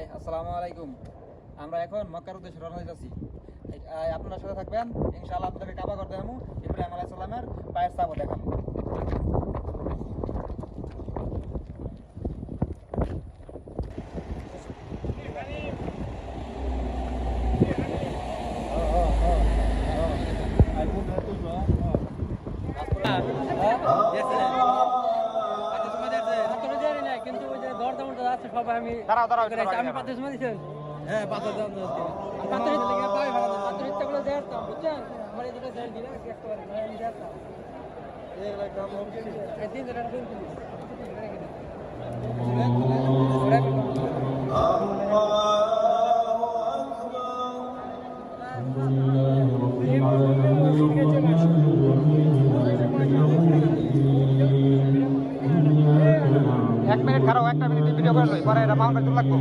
ভাই, আসসালামু আলাইকুম। আমরা এখন মক্কার উদ্দেশ্যে রওনা হইতেছি। আপনারা সাথে থাকবেন। ইনশাআল্লাহ আপনাদেরকে কাবা করতে দেবো ইব্রাহিম আলাইহিস সালামের পায়ের চাপও দেখাবো আছে সবাই আমি দাঁড়াও, দাঁড়াও। দাঁড়াও, আমি। পাঁচ সময় দিচ্ছেন হ্যাঁ পাঁচ হাজার পাঁচের থেকে পাই ভাড়া পাঁচের ইচ্ছা করে দেখতাম বুঝছেন আমার এই দুটো দেড় দিন একটা বার আমি দেখতাম এই তিন টাকা ভিডিও করে লই পরে এটা মাউন্টে চলে লাগবো?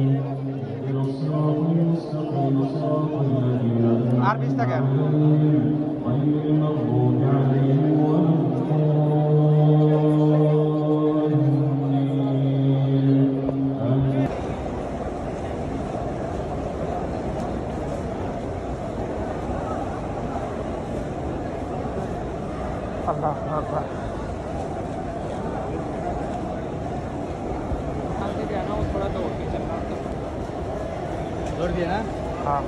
আর বিশ টাকা। আল্লাহ। गर्दी आहे ना? हां.